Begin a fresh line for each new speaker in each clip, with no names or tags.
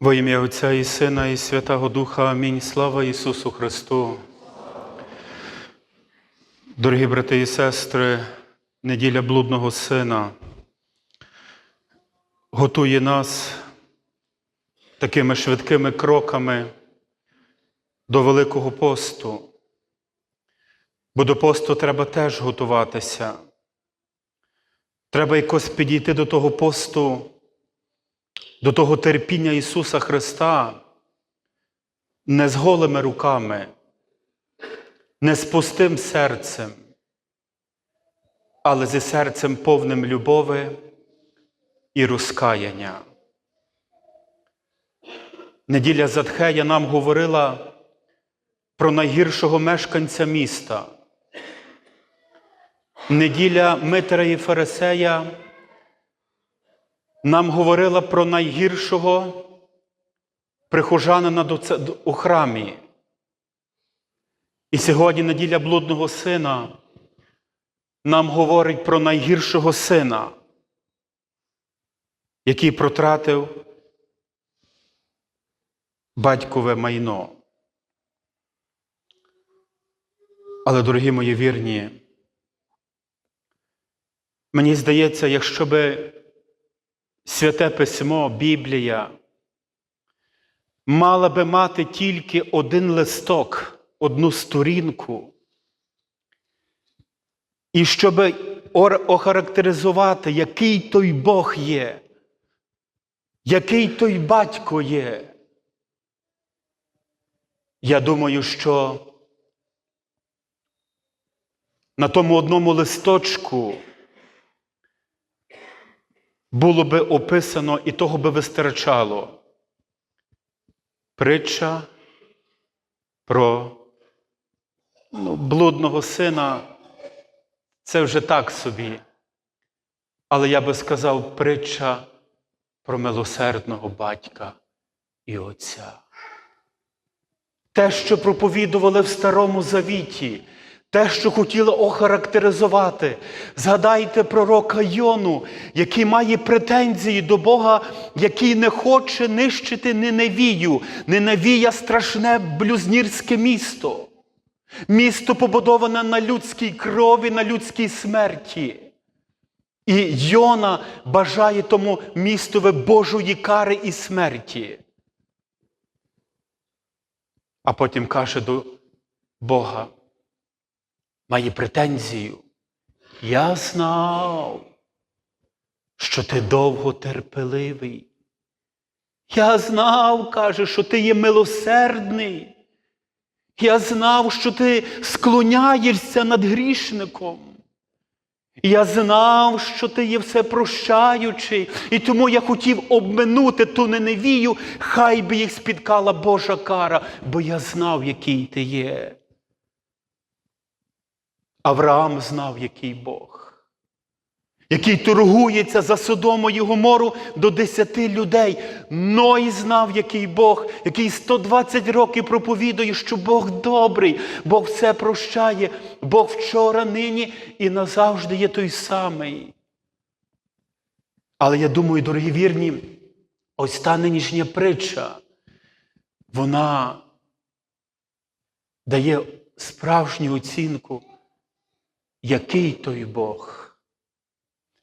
Во ім'я Отця і Сина, і Святого Духа. Амінь. Слава Ісусу Христу. Дорогі брати і сестри, неділя блудного сина готує нас такими швидкими кроками до Великого посту. Бо до посту треба теж готуватися. Треба якось підійти до того посту до того терпіння Ісуса Христа не з голими руками, не з пустим серцем, але зі серцем повним любови і розкаяння. Неділя Затхея нам говорила про найгіршого мешканця міста. Неділя Митра і Фарисея нам говорила про найгіршого прихожанина у храмі. І сьогодні неділя блудного сина нам говорить про найгіршого сина, який протратив батькове майно. Але, дорогі мої вірні, мені здається, якщо би Святе Письмо, Біблія мала би мати тільки один листок, одну сторінку. І щоб охарактеризувати, який той Бог є, який той батько є. Я думаю, що на тому одному листочку було би описано і того би вистачало. Притча про ну, блудного сина це вже так собі. Але я би сказав притча про милосердного батька і отця. Те, що проповідували в Старому Завіті, те, що хотіли охарактеризувати. Згадайте пророка Йону, який має претензії до Бога, який не хоче нищити Ниневію. Ниневія страшне блюзнірське місто. Місто побудоване на людській крові, на людській смерті. І Йона бажає тому містове Божої кари і смерті. А потім каже до Бога, має претензію. Я знав, що ти довго терпеливий. Я знав, каже, що ти є милосердний. Я знав, що ти склоняєшся над грішником. Я знав, що ти є все прощаючий, і тому я хотів обминути ту неневію, хай би їх спіткала Божа кара, бо я знав, який ти є. Авраам знав, який Бог, який торгується за Содому і Гомору до десяти людей. Ной знав, який Бог, який 120 років проповідує, що Бог добрий, Бог все прощає, Бог вчора, нині і назавжди є той самий. Але я думаю, дорогі вірні, ось та нинішня притча, вона дає справжню оцінку який той Бог.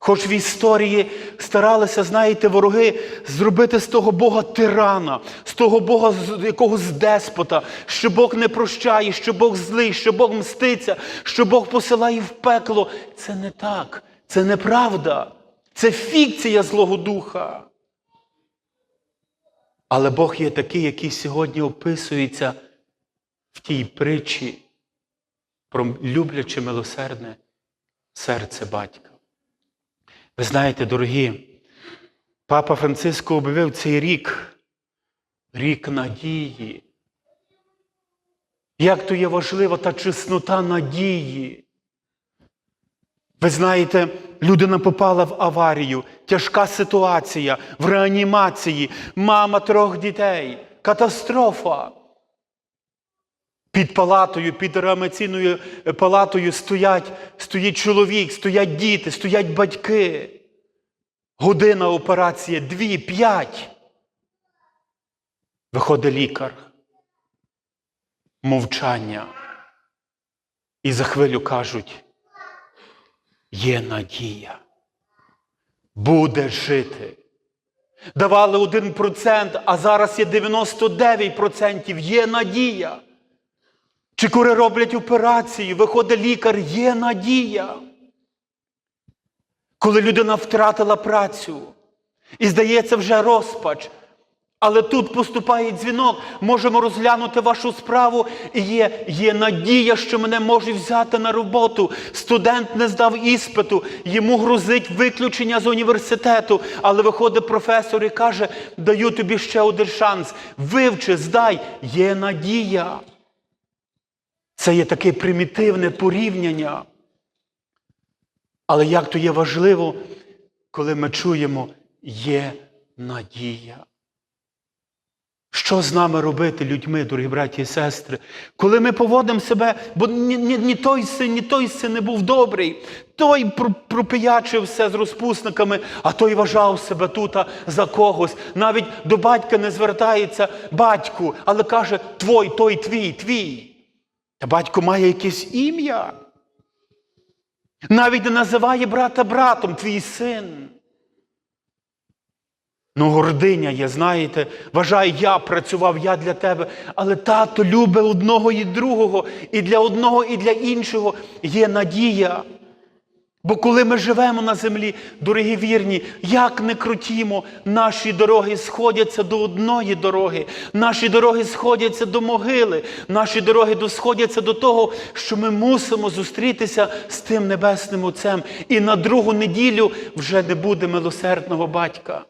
Хоч в історії старалися, знаєте, вороги зробити з того Бога тирана, з того Бога якогось деспота, що Бог не прощає, що Бог злий, що Бог мститься, що Бог посилає в пекло. Це не так, це неправда, це фікція Злого Духа. Але Бог є такий, який сьогодні описується в тій притчі про любляче милосердне серце батька. Ви знаєте, дорогі, папа Франциско об'явив цей рік, рік надії. Як то є важлива та чеснота надії. Ви знаєте, людина попала в аварію, тяжка ситуація, в реанімації, мама трьох дітей, катастрофа. Під палатою, під реанімаційною палатою стоять, стоїть чоловік, стоять діти, стоять батьки. Година операції, дві, п'ять. Виходить лікар, мовчання. І за хвилю кажуть, є надія, буде жити. Давали 1%, а зараз є 99%, є надія. Чи коли роблять операцію, виходить лікар, є надія. Коли людина втратила працю, і здається, вже розпач. Але тут поступає дзвінок, можемо розглянути вашу справу, і є, є надія, що мене можуть взяти на роботу. Студент не здав іспиту, йому грозить виключення з університету. Але виходить професор і каже: даю тобі ще один шанс. Вивчи, здай, є надія. Це є таке примітивне порівняння. Але як то є важливо, коли ми чуємо, є надія. Що з нами робити, людьми, дорогі браті і сестри, коли ми поводимо себе, бо ні, ні, ні той син, ні той син не був добрий, той пропиячив все з розпусниками, а той вважав себе тут за когось. Навіть до батька не звертається батьку, але каже, твой, той твій, твій. Батько має якесь ім'я. Навіть не називає брата братом, твій син. Ну, гординя є, знаєте, вважає, я працював, я для тебе. Але тато любить одного і другого, і для одного, і для іншого є надія. Бо коли ми живемо на землі, дорогі вірні, як не крутімо, наші дороги сходяться до одної дороги, наші дороги сходяться до могили, наші дороги сходяться до того, що ми мусимо зустрітися з тим небесним Отцем. І на другу неділю вже не буде милосердного батька.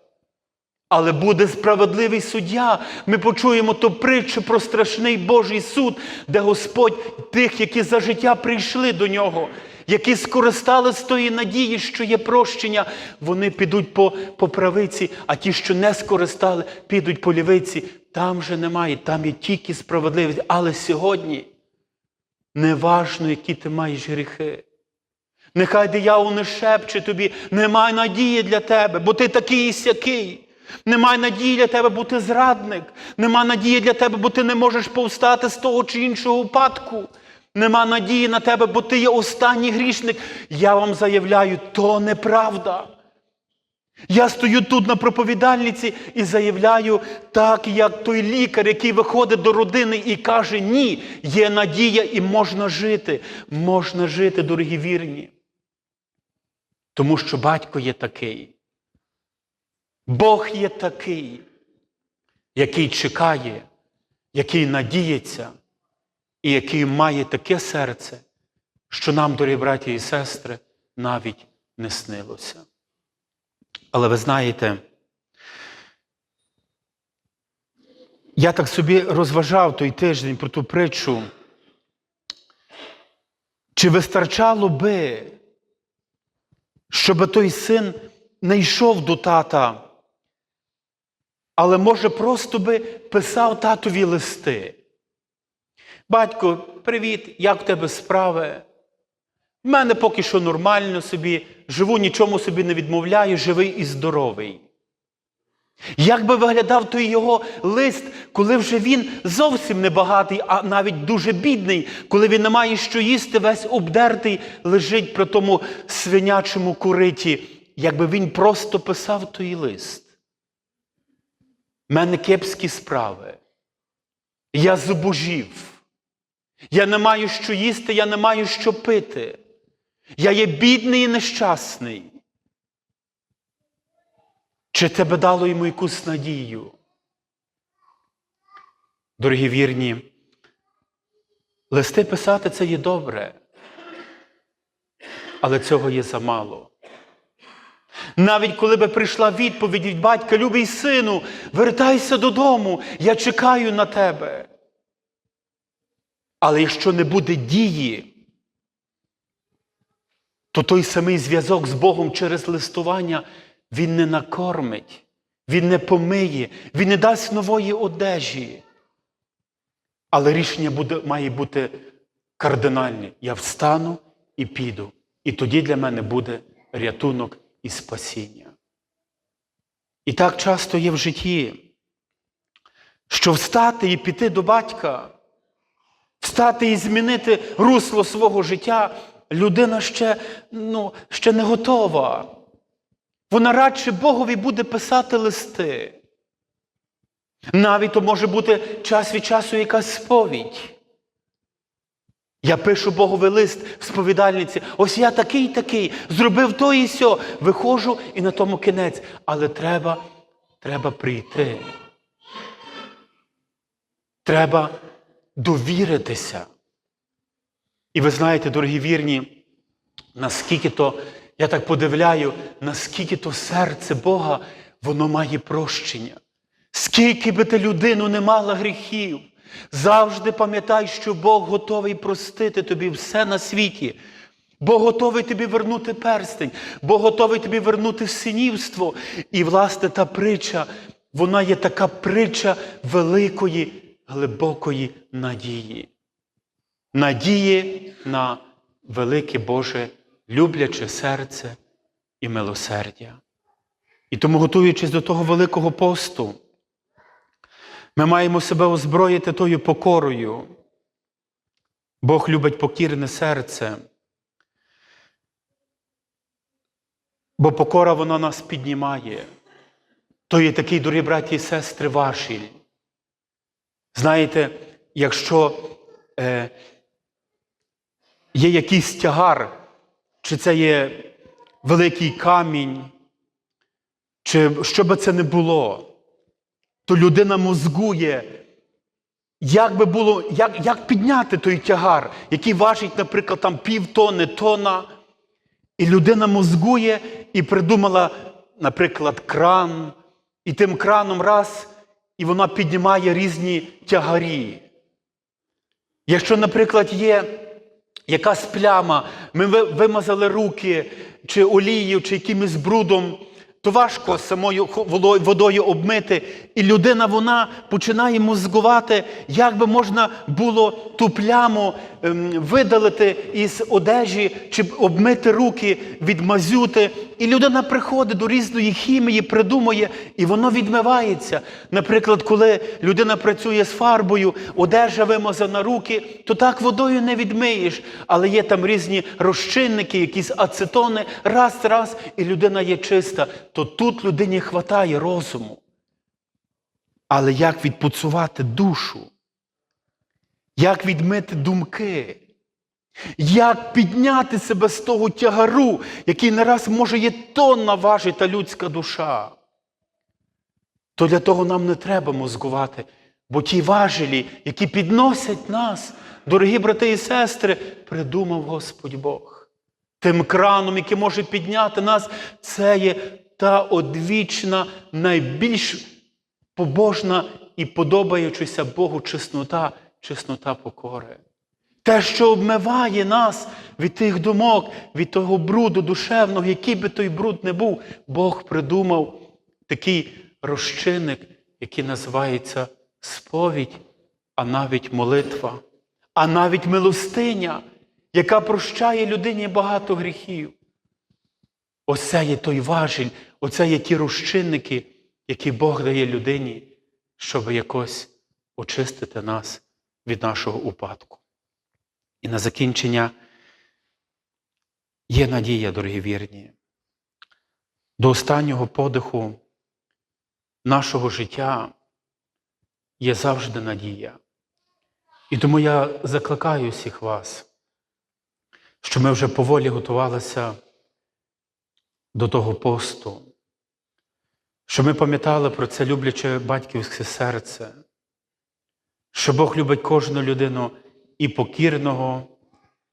Але буде справедливий суддя. Ми почуємо ту притчу про страшний Божий суд, де Господь тих, які за життя прийшли до нього, які скористали з тої надії, що є прощення, вони підуть по, по правиці, а ті, що не скористали, підуть по лівиці. Там же немає, там є тільки справедливість. Але сьогодні неважно, які ти маєш гріхи. Нехай диявол не шепче тобі, немає надії для тебе, бо ти такий і сякий. Немає надії для тебе бути зрадник. Нема надії для тебе, бо ти не можеш повстати з того чи іншого упадку. Нема надії на тебе, бо ти є останній грішник. Я вам заявляю, то неправда. Я стою тут на проповідальниці і заявляю, так як той лікар, який виходить до родини і каже, ні, є надія і можна жити. Можна жити, дорогі вірні. Тому що батько є такий. Бог є такий, який чекає, який надіється і який має таке серце, що нам, дорогі браті і сестри, навіть не снилося. Але ви знаєте, я так собі розважав той тиждень про ту притчу, чи вистачало би, щоб той син не йшов до тата, але може просто би писав татові листи. Батько, привіт, як в тебе справи? В мене поки що нормально собі, живу, нічому собі не відмовляю, живий і здоровий. Як би виглядав той його лист, коли вже він зовсім не багатий, а навіть дуже бідний, коли він не має що їсти, весь обдертий лежить при тому свинячому куриті, якби він просто писав той лист. У мене кепські справи. Я зубожів. Я не маю що їсти, я не маю що пити. Я є бідний і нещасний. Чи тебе дало йому якусь надію? Дорогі вірні, листи писати це є добре, але цього є замало. Навіть коли би прийшла відповідь від батька, любий сину, вертайся додому, я чекаю на тебе. Але якщо не буде дії, то той самий зв'язок з Богом через листування він не накормить, він не помиє, він не дасть нової одежі. Але рішення буде, має бути кардинальне. Я встану і піду. І тоді для мене буде рятунок і спасіння. І так часто є в житті. що встати і піти до батька, встати і змінити русло свого життя, людина ще, ну, ще не готова. Вона радше Богові буде писати листи. Навіть то може бути час від часу якась сповідь. Я пишу Боговий лист в сповідальниці. Ось я такий такий, зробив то і сьо. Виходжу і на тому кінець. Але треба, треба прийти. Треба довіритися. І ви знаєте, дорогі вірні, наскільки то, я так подивляю, наскільки то серце Бога, воно має прощення. Скільки би ти людину не мала гріхів, завжди пам'ятай, що Бог готовий простити тобі все на світі. Бог готовий тобі вернути перстень, Бог готовий тобі вернути синівство. І, власне, та притча, вона є така притча великої, глибокої надії. Надії на велике Боже любляче серце і милосердя. І тому, готуючись до того великого посту, ми маємо себе озброїти тою покорою. Бог любить покірне серце. Бо покора вона нас піднімає. То є такий, дорогі браті і сестри, важіль. Знаєте, якщо е, є якийсь тягар, чи це є великий камінь, чи що би це не було, то людина мозгує, як би було, як, як підняти той тягар, який важить, наприклад, там півтони, тона. І людина мозгує і придумала, наприклад, кран, і тим краном раз, і вона піднімає різні тягарі. Якщо, наприклад, є якась пляма, ми вимазали руки, чи олією, чи якимось брудом, то важко самою водою обмити. І людина вона починає мозгувати, як би можна було ту пляму видалити із одежі, чи обмити руки, відмазюти. І людина приходить до різної хімії, придумує, і воно відмивається. Наприклад, коли людина працює з фарбою, одежа вимазана руки, то так водою не відмиєш. Але є там різні розчинники, якісь ацетони, раз, раз, і людина є чиста. То тут людині хватає розуму. Але як відпуцувати душу? Як відмити думки? Як підняти себе з того тягару, який не раз може є тонна важить та людська душа? То для того нам не треба мозгувати, бо ті важелі, які підносять нас, дорогі брати і сестри, придумав Господь Бог. Тим краном, який може підняти нас, це є та одвічна, найбільш побожна і подобаючися Богу чеснота, чеснота покори. Те, що обмиває нас від тих думок, від того бруду душевного, який би той бруд не був, Бог придумав такий розчинник, який називається сповідь, а навіть молитва, а навіть милостиня, яка прощає людині багато гріхів. Оце є той важіль, оце є ті розчинники, які Бог дає людині, щоб якось очистити нас від нашого упадку. І на закінчення є надія, дорогі вірні. До останнього подиху нашого життя є завжди надія. І тому я закликаю всіх вас, що ми вже поволі готувалися до того посту, що ми пам'ятали про це любляче батьківське серце, що Бог любить кожну людину і покірного,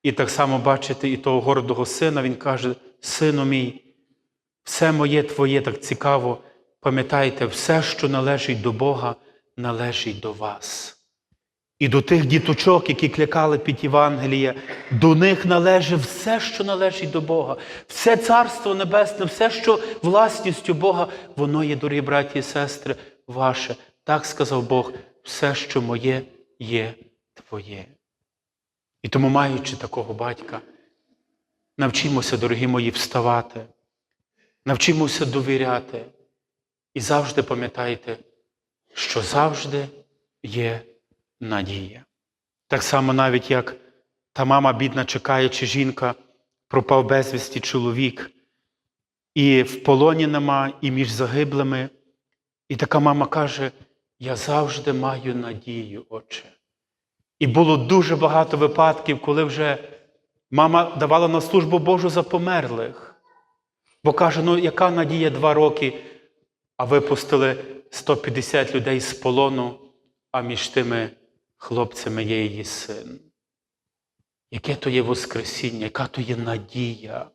і так само бачити і того гордого сина. Він каже: Сину мій, все моє твоє так цікаво, пам'ятайте, все, що належить до Бога, належить до вас. І до тих діточок, які клякали під Євангеліє, до них належить все, що належить до Бога. Все царство небесне, все, що власністю Бога, воно є, дорогі браті і сестри, ваше. Так сказав Бог, все, що моє, є твоє. І тому, маючи такого батька, навчимося, дорогі мої, вставати, навчимося довіряти. І завжди пам'ятайте, що завжди є надія. Так само, навіть як та мама, бідна, чекаючи жінка, пропав безвісті чоловік, і в полоні нема, і між загиблими. І така мама каже: Я завжди маю надію, Отче. І було дуже багато випадків, коли вже мама давала на службу Божу за померлих. Бо каже, ну яка надія два роки, а випустили 150 людей з полону, а між тими хлопцями є її син. Яке то є Воскресіння, яка то є надія,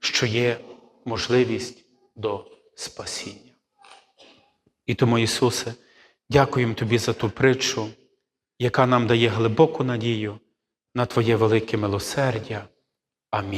що є можливість до спасіння. І тому, Ісусе, дякуємо Тобі за ту притчу, яка нам дає глибоку надію на Твоє велике милосердя. Амінь.